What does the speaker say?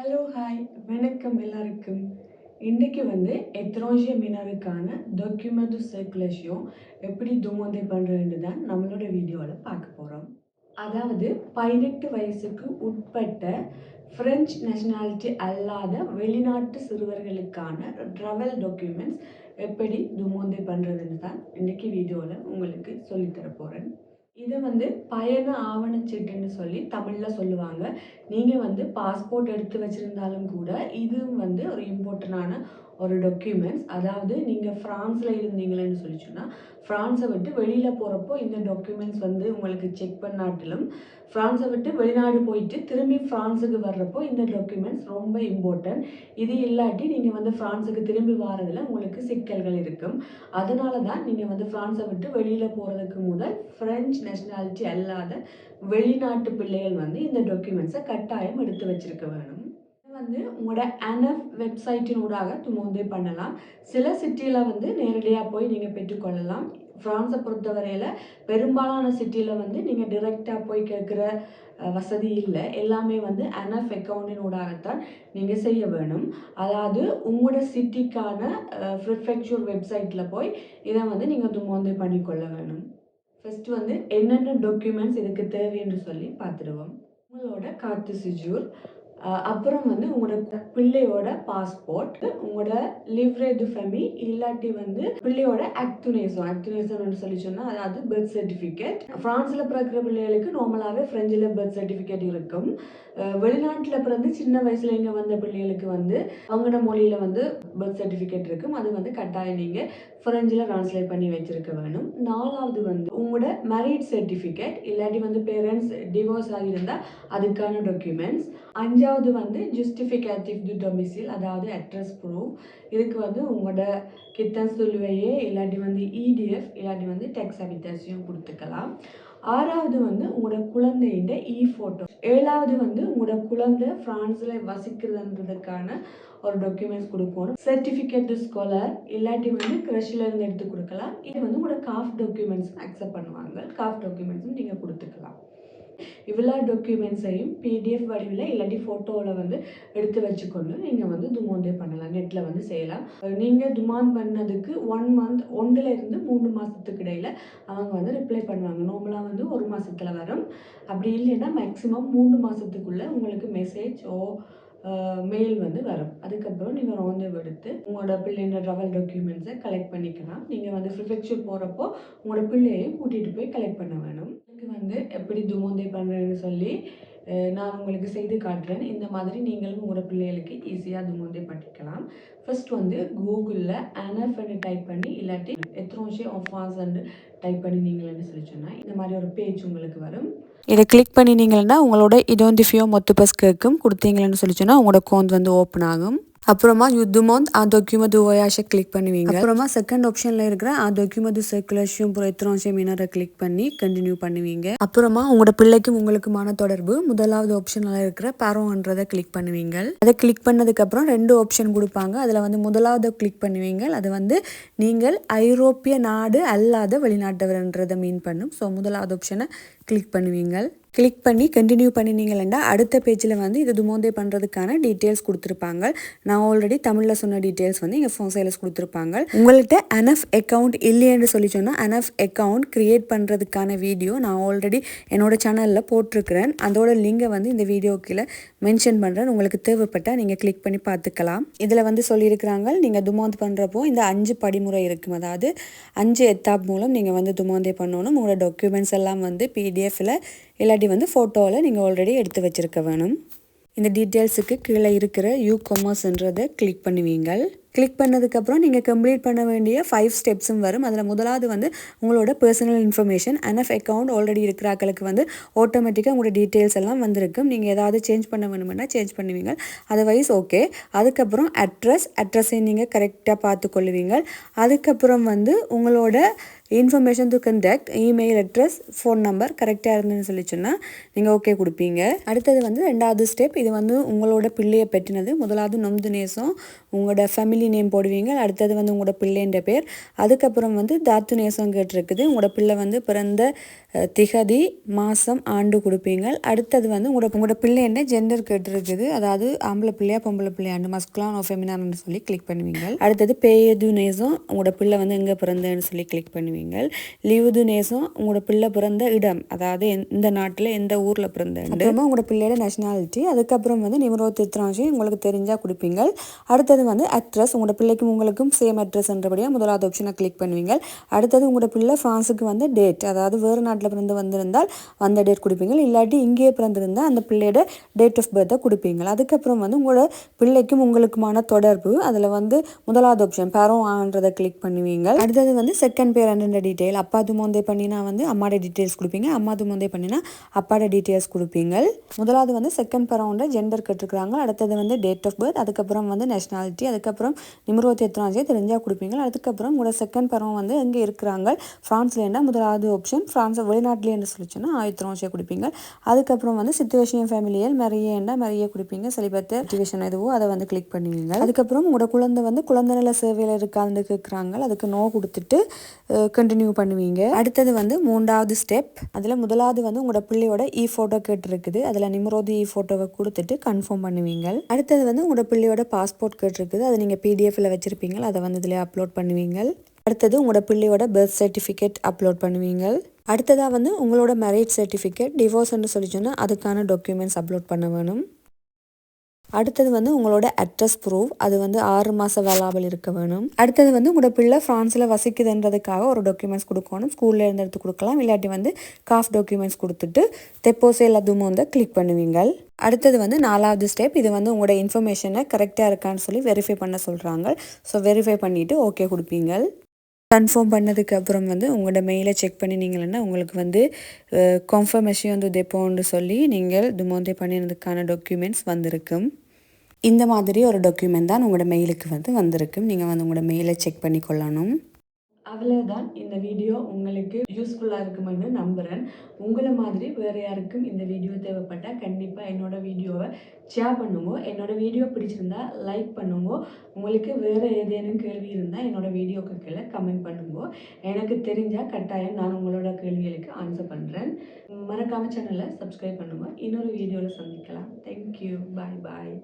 Hello hi வணக்கம் எல்லாருக்கும். இன்றைக்கி வந்து எத்ரோஜிய மினருக்கான டாக்குமெண்ட் சர்க்குலேஷன் எப்படி துமந்தை பண்ணுறதுன்னு தான் நம்மளோட வீடியோவில் பார்க்க போகிறோம் அதாவது பதினெட்டு வயசுக்கு உட்பட்ட ஃப்ரெஞ்ச் நேஷனாலிட்டி அல்லாத வெளிநாட்டு சிறுவர்களுக்கான ட்ராவல் டாக்குமெண்ட்ஸ் எப்படி துமோந்தை பண்ணுறதுன்னு தான் இன்றைக்கி வீடியோவில் உங்களுக்கு சொல்லித்தர போகிறேன் இதை வந்து பயண ஆவணச்சீட்டுன்னு சொல்லி தமிழில் சொல்லுவாங்க. நீங்கள் வந்து பாஸ்போர்ட் எடுத்து வச்சுருந்தாலும் கூட இதுவும் வந்து ஒரு இம்பார்ட்டண்டான ஒரு டாக்குமெண்ட்ஸ் அதாவது நீங்கள் ஃப்ரான்ஸில் இருந்தீங்களேன்னு சொல்லி சொன்னால் ஃப்ரான்ஸை விட்டு வெளியில் போகிறப்போ இந்த டாக்குமெண்ட்ஸ் வந்து உங்களுக்கு செக் பண்ணாட்டிலும் ஃப்ரான்ஸை விட்டு வெளிநாடு போயிட்டு திரும்பி ஃப்ரான்ஸுக்கு வர்றப்போ இந்த டாக்குமெண்ட்ஸ் ரொம்ப இம்பார்ட்டன்ட் இது இல்லாட்டி நீங்கள் வந்து ஃப்ரான்ஸுக்கு திரும்பி வரதில் உங்களுக்கு சிக்கல்கள் இருக்கும். அதனால தான் நீங்கள் வந்து ஃப்ரான்ஸை விட்டு வெளியில் போகிறதுக்கு முதல் ஃப்ரெஞ்ச் நேஷனாலிட்டி அல்லாத வெளிநாட்டு பிள்ளைகள் வந்து இந்த டாக்குமெண்ட்ஸை கட்டாயம் எடுத்து வச்சிருக்க வேணும். வந்து உங்களோட அனஃப் வெப்சைட்டினூடாக துமோந்தே பண்ணலாம். சில சிட்டியில் வந்து நேரடியாக போய் நீங்கள் பெற்றுக்கொள்ளலாம். ஃப்ரான்ஸை பொறுத்தவரையில் பெரும்பாலான சிட்டியில் வந்து நீங்கள் டிரெக்டாக போய் கேட்குற வசதி இல்லை. எல்லாமே வந்து அனஃப் அக்கௌண்டினூடாகத்தான் நீங்கள் செய்ய வேணும். அதாவது உங்களோட சிட்டிக்கான ப்ரிஃபெக்சர் வெப்சைட்டில் போய் இதை வந்து நீங்கள் துமோந்தே பண்ணிக்கொள்ள வேணும். ஃபஸ்ட்டு வந்து என்னென்ன டாக்குமெண்ட்ஸ் இதுக்கு தேவைன்னு சொல்லி பார்த்துடுவோம். உங்களோட காத்து சிஜூர். அப்புறம் வந்து உங்களோட பிள்ளையோட பாஸ்போர்ட் உங்களோட லிவ்ரேஜ் ஃபெமி இல்லாட்டி வந்து பிள்ளையோட ஆக்துனேசம் ஆக்துனேசம்னு சொல்லி சொன்னால் அதாவது பர்த் சர்டிஃபிகேட் ஃப்ரான்ஸில் பிறக்கிற பிள்ளைகளுக்கு நார்மலாகவே ஃப்ரெஞ்சில் பர்த் சர்டிஃபிகேட் இருக்கும். வெளிநாட்டில் பிறந்து சின்ன வயசுல இங்கே வந்த பிள்ளைகளுக்கு வந்து அவங்களோட மொழியில் வந்து பர்த் சர்டிஃபிகேட் இருக்கும். அது வந்து கட்டாயம் நீங்கள் ஃப்ரெஞ்சில் ட்ரான்ஸ்லேட் பண்ணி வச்சிருக்க வேணும். நாலாவது வந்து உங்களோட மேரிட் சர்டிஃபிகேட் இல்லாட்டி வந்து பேரண்ட்ஸ் டிவோர்ஸ் ஆகியிருந்தால் அதுக்கான டாக்குமெண்ட்ஸ் அஞ்சாவது வந்து ஜஸ்டிஃபிகேட்டிவ் டு டொமிசில் அதாவது அட்ரஸ் ப்ரூஃப் இதுக்கு வந்து உங்களோட கித்தன் சொல்லுவையே இல்லாட்டி வந்து இடிஎஃப் இல்லாட்டி வந்து டெக்ஸ் அபிட்டாசியும் கொடுத்துக்கலாம். ஆறாவது வந்து உங்களோட குழந்தையிட இ ஃபோட்டோ ஏழாவது வந்து உங்களோட குழந்தை ஃப்ரான்ஸில் வசிக்கிறதுன்றதுக்கான ஒரு டாக்குமெண்ட்ஸ் கொடுக்கணும். சர்டிஃபிகேட் ஸ்காலர் இல்லாட்டி வந்து க்ரஷில் இருந்து எடுத்து கொடுக்கலாம். இது வந்து உங்களோட காஃப் டாக்குமெண்ட்ஸ் அக்செப்ட் பண்ணுவாங்க. காஃப் டாக்குமெண்ட்ஸும் நீங்கள் கொடுத்துக்கலாம். இவ்வளோ டாக்குமெண்ட்ஸையும் பிடிஎஃப் வடிவில் இல்லாட்டி ஃபோட்டோவில் வந்து எடுத்து வச்சுக்கொண்டு நீங்கள் வந்து துமாந்தே பண்ணலாம் நெட்டில் வந்து செய்யலாம். நீங்கள் துமான் பண்ணதுக்கு ஒன் மந்த் ஒன்றுலேருந்து மூணு மாதத்துக்கு இடையில் அவங்க வந்து ரிப்ளை பண்ணுவாங்க. நார்மலாக வந்து ஒரு மாதத்தில் வரும். அப்படி இல்லைன்னா மேக்ஸிமம் மூணு மாதத்துக்குள்ளே உங்களுக்கு மெசேஜ் ஓ மெயில் வந்து வரும். அதுக்கப்புறம் நீங்கள் ரோந்து எடுத்து உங்களோட பிள்ளைங்க ட்ராவல் டாக்குமெண்ட்ஸை கலெக்ட் பண்ணிக்கலாம். நீங்கள் வந்து ப்ரிஃபெக்சர் போகிறப்போ உங்களோட பிள்ளையையும் கூட்டிகிட்டு போய் கலெக்ட் பண்ண வேணும். இதுக்கு வந்து எப்படி துமோந்தை பண்ணுறேன்னு சொல்லி நான் உங்களுக்கு செய்து காட்டுறேன். இந்த மாதிரி நீங்களும் உங்களோட பிள்ளைகளுக்கு ஈஸியாக துமோந்தை பண்ணிக்கலாம். ஃபர்ஸ்ட் வந்து கூகுளில் அனஃப்னு டைப் பண்ணி இல்லாட்டி எத்ரோஷே ஆஃபாஸ்ன்னு டைப் பண்ணி நீங்களே சொல்லி சொன்னால் இந்த மாதிரி ஒரு பேஜ் உங்களுக்கு வரும். இதை கிளிக் பண்ணினீங்கன்னா உங்களோட இதோந்திஃபியோ மொத்த பஸ் கேட்கும் கொடுத்தீங்கன்னு சொல்லி சொன்னால் உங்களோட கோந்த் வந்து ஓப்பன் ஆகும். அப்புறமா யுத்துமோந்த் ஆ டொக்யூமெண்ட் ஓயாஷை கிளிக் பண்ணுவீங்க. அப்புறமா செகண்ட் ஆப்ஷனில் இருக்கிற ஆ டொக்யூமெண்ட் சர்க்குலேஷன் புறத்திரோஷம் மினரை கிளிக் பண்ணி கண்டினியூ பண்ணுவீங்க. அப்புறமா உங்களோட பிள்ளைக்கும் உங்களுக்குமான தொடர்பு முதலாவது ஆப்ஷனில் இருக்கிற பேரோன்றதை கிளிக் பண்ணுவீங்க. அதை கிளிக் பண்ணதுக்கப்புறம் ரெண்டு ஆப்ஷன் கொடுப்பாங்க. அதில் வந்து முதலாவது கிளிக் பண்ணுவீங்க. அது வந்து நீங்கள் ஐரோப்பிய நாடு அல்லாத வெளிநாட்டவர்ன்றதை மீன் பண்ணும். ஸோ முதலாவது ஆப்ஷனை கிளிக் பண்ணுவீங்க கிளிக் பண்ணி கண்டினியூ பண்ணினீங்கன்னா அடுத்த பேஜில் வந்து இது துமோந்தே பண்ணுறதுக்கான டீட்டெயில்ஸ் கொடுத்துருப்பாங்க நான் ஆல்ரெடி தமிழில் சொன்ன டீட்டெயில்ஸ் வந்து இங்கே ஃபோன் சைலஸ் கொடுத்துருப்பாங்க உங்கள்கிட்ட அனஃப் அக்கௌண்ட் இல்லைன்னு சொல்லி சொன்னால் அனஃப் அக்கௌண்ட் க்ரியேட் பண்ணுறதுக்கான வீடியோ நான் ஆல்ரெடி என்னோட சேனலில் போட்டிருக்கிறேன். அதோட லிங்கை வந்து இந்த வீடியோ கீழே மென்ஷன் பண்ணுறேன் உங்களுக்கு தேவைப்பட்டால் நீங்கள் கிளிக் பண்ணி பார்த்துக்கலாம். இதில் வந்து சொல்லியிருக்கிறாங்க நீங்கள் துமோந்த் பண்ணுறப்போ இந்த அஞ்சு படிமுறை இருக்கும். அதாவது அஞ்சு எத்தாப் மூலம் நீங்கள் வந்து துமாந்தே பண்ணணும். உங்களோட டாக்குமெண்ட்ஸ் எல்லாம் வந்து பிடி பிடிஎஃபில் இல்லாட்டி வந்து ஃபோட்டோவில் நீங்கள் ஆல்ரெடி எடுத்து வச்சிருக்க வேணும். இந்த டீட்டெயில்ஸுக்கு கீழே இருக்கிற யூ கொமர்ஸ்ன்றதை கிளிக் பண்ணுவீங்க கிளிக் பண்ணதுக்கப்புறம் நீங்கள் கம்ப்ளீட் பண்ண வேண்டிய ஃபைவ் ஸ்டெப்ஸும் வரும். அதில் முதலாவது வந்து உங்களோட personal information NF account already இருக்கிற ஆக்களுக்கு வந்து ஆட்டோமேட்டிக்காக உங்களோட டீட்டெயில்ஸ் எல்லாம் வந்திருக்கும். நீங்கள் ஏதாவது சேஞ்ச் பண்ண வேணுமென்னா சேஞ்ச் பண்ணுவீங்க அதர்வைஸ் ஓகே அதுக்கப்புறம் அட்ரஸ் அட்ரஸை நீங்கள் கரெக்டாக பார்த்துக்கொள்ளுவீங்க அதுக்கப்புறம் வந்து உங்களோட information to contact email address phone number கரெக்டாக இருந்துன்னு சொல்லி சொன்னால் நீங்கள் ஓகே கொடுப்பீங்க. அடுத்தது வந்து ரெண்டாவது ஸ்டெப் இது வந்து உங்களோட பிள்ளையை பெற்றினது. முதலாவது நொந்து நேசம் உங்களோட ஃபேமிலி நேம் போடுவீங்க. அடுத்தது வந்து உங்களோட பிள்ளைன்ற பேர். அதுக்கப்புறம் வந்து தாத்து நேசம் கேட்டிருக்குது. உங்களோட பிள்ளை வந்து பிறந்த திகதி மாதம் ஆண்டு கொடுப்பீங்க. அடுத்தது வந்து உங்களோட உங்களோட பிள்ளைன்ற ஜெண்டர் கேட்டிருக்குது. அதாவது ஆம்பளை பிள்ளையா பொம்பளை பிள்ளையாண்டு மஸ்குலான் ஓ ஃபெமினான்னு சொல்லி கிளிக் பண்ணுவீங்க. அடுத்தது பேயது நேசம் உங்களோட பிள்ளை வந்து எங்கே பிறந்தேன்னு சொல்லி கிளிக் பண்ணுவீங்க. லீவுது நேசம் உங்களோட பிள்ளை பிறந்த இடம் அதாவது எந்த- இந்த நாட்டில் எந்த ஊரில் பிறந்த அப்புறமா உங்களோட பிள்ளையோட நேஷனாலிட்டி அதுக்கப்புறம் வந்து நிமரோ தித்ராஞ்சி உங்களுக்கு தெரிஞ்சால் கொடுப்பீங்க அடுத்தது வந்து அட்ரஸ் உங்களோட பிள்ளைக்கும் உங்களுக்கும் சேம் அட்ரஸ்ன்றபடியாக முதலாவது ஆப்ஷனை கிளிக் பண்ணுவீங்க அடுத்தது உங்களோட பிள்ளை ஃப்ரான்ஸுக்கு வந்து டேட் அதாவது வேறு நாட்டில் பிறந்து வந்திருந்தால் அந்த டேட் கொடுப்பீங்க இல்லாட்டி இங்கேயே பிறந்திருந்தால் அந்த பிள்ளையோட டேட் ஆஃப் பர்த்தை கொடுப்பீங்க அதுக்கப்புறம் வந்து உங்களோட பிள்ளைக்கும் உங்களுக்குமான தொடர்பு அதில் வந்து முதலாவது ஆப்ஷன் பேரோ ஆன்றதை கிளிக் பண்ணுவீங்க அடுத்தது வந்து செகண்ட் பேரண்ட டீட்டெயில் அப்பா துமோந்தே பண்ணினா வந்து அம்மாட டீட்டெயில்ஸ் கொடுப்பீங்க. அம்மா துமோந்தே பண்ணினா அப்பாட டீட்டெயில்ஸ் கொடுப்பீங்க முதலாவது வந்து செகண்ட் பேரோண்ட ஜெண்டர் கேட்டிருக்கிறாங்க அடுத்தது வந்து டேட் ஆஃப் பர்த் அதுக்கப்புறம் வந்து நேஷனாலிட்டி அதுக்கப்புறம் நிமிரோத்தி எத்தனாஞ்சே தெரிஞ்சால் கொடுப்பீங்க அதுக்கப்புறம் உங்களோட செகண்ட் பேரம் வந்து எங்கே இருக்கிறாங்க. ஃப்ரான்ஸ்லேருந்தா முதலாவது ஆப்ஷன் ஃப்ரான்ஸ் வெளிநாட்டிலேருந்து சொல்லிச்சுன்னா ஆயிரத்தி வருஷம் கொடுப்பீங்க அதுக்கப்புறம் வந்து சிச்சுவேஷன் ஃபேமிலியல் என்ன? நிறைய கொடுப்பீங்க. செலிபத்து சிச்சுவேஷன் எதுவோ அதை வந்து கிளிக் பண்ணுவீங்க அதுக்கப்புறம் உங்களோட குழந்தை வந்து குழந்தை நல சேவையில் இருக்கான்னு கேட்குறாங்க அதுக்கு நோ கொடுத்துட்டு கண்டினியூ பண்ணுவீங்க. அடுத்தது வந்து மூன்றாவது ஸ்டெப் அதில் முதலாவது வந்து உங்களோட பிள்ளையோட இ ஃபோட்டோ கேட்டிருக்குது. அதில் நிமரோதி இ ஃபோட்டோவை கொடுத்துட்டு கன்ஃபார்ம் பண்ணுவீங்க. அடுத்தது வந்து உங்களோட பிள்ளையோட பாஸ்போர்ட் கேட்டிருக்குது. அதை நீங்கள் பிடிஎஃப்ல வச்சிருப்பீங்க. அதை வந்து இதில் அப்லோட் பண்ணுவீங்க. அடுத்தது உங்களோட பிள்ளையோட பர்த் சர்டிஃபிகேட் அப்லோட் பண்ணுவீங்க. அடுத்ததாக வந்து உங்களோட மேரேஜ் சர்டிஃபிகேட் டிவோர்ஸ்ன்னு சொல்லி சொன்னால் அதுக்கான டாக்குமெண்ட்ஸ் அப்லோட் பண்ண வேணும். அடுத்தது வந்து உங்களோட அட்ரஸ் ப்ரூஃப் அது வந்து ஆறு மாத வேலாவல் இருக்க வேணும். அடுத்தது வந்து உங்களோட பிள்ளை ஃப்ரான்ஸில் வசிக்குதுன்றதுக்காக ஒரு டாக்குமெண்ட்ஸ் கொடுக்கணும். ஸ்கூலில் இருந்து எடுத்து கொடுக்கலாம். இல்லாட்டி வந்து காஃப் டாக்குமெண்ட்ஸ் கொடுத்துட்டு தெப்போசே எல்லாத்துமே வந்து கிளிக் பண்ணுவீங்க அடுத்தது வந்து நாலாவது ஸ்டெப் இது வந்து உங்களோட இன்ஃபர்மேஷனை கரெக்டாக இருக்கான்னு சொல்லி வெரிஃபை பண்ண சொல்கிறாங்க ஸோ வெரிஃபை பண்ணிவிட்டு ஓகே கொடுப்பீங்க கன்ஃபார்ம் பண்ணதுக்கு அப்புறம் வந்து உங்களோட மெயிலை செக் பண்ணினீங்கன்னா உங்களுக்கு வந்து கன்ஃபர்மேஷன் வந்து தெப்போன்னு சொல்லி நீங்கள் துமோந்தே பண்ணினதுக்கான டாக்குமெண்ட்ஸ் வந்திருக்கும். இந்த மாதிரி ஒரு டாக்குமெண்ட் தான் உங்களோட மெயிலுக்கு வந்து வந்திருக்கும். நீங்கள் வந்து உங்களோட மெயிலை செக் பண்ணி கொள்ளணும். அவ்வளோதான் இந்த வீடியோ உங்களுக்கு யூஸ்ஃபுல்லாக இருக்குமென்னு நம்புகிறேன் உங்களை மாதிரி வேறு யாருக்கும் இந்த வீடியோ தேவைப்பட்டால் கண்டிப்பாக என்னோடய வீடியோவை ஷேர் பண்ணுங்க. என்னோடய வீடியோ பிடிச்சிருந்தா லைக் பண்ணுங்க. உங்களுக்கு வேறு ஏதேனும் கேள்வி இருந்தால் என்னோட வீடியோக்கு கீழே கமெண்ட் பண்ணுங்க. எனக்கு தெரிஞ்சால் கட்டாயம் நான் உங்களோட கேள்விகளுக்கு ஆன்சர் பண்ணுறேன் மறக்காம சேனலை சப்ஸ்கிரைப் பண்ணுங்க. இன்னொரு வீடியோவில் சந்திக்கலாம். தேங்க்யூ பாய் பாய்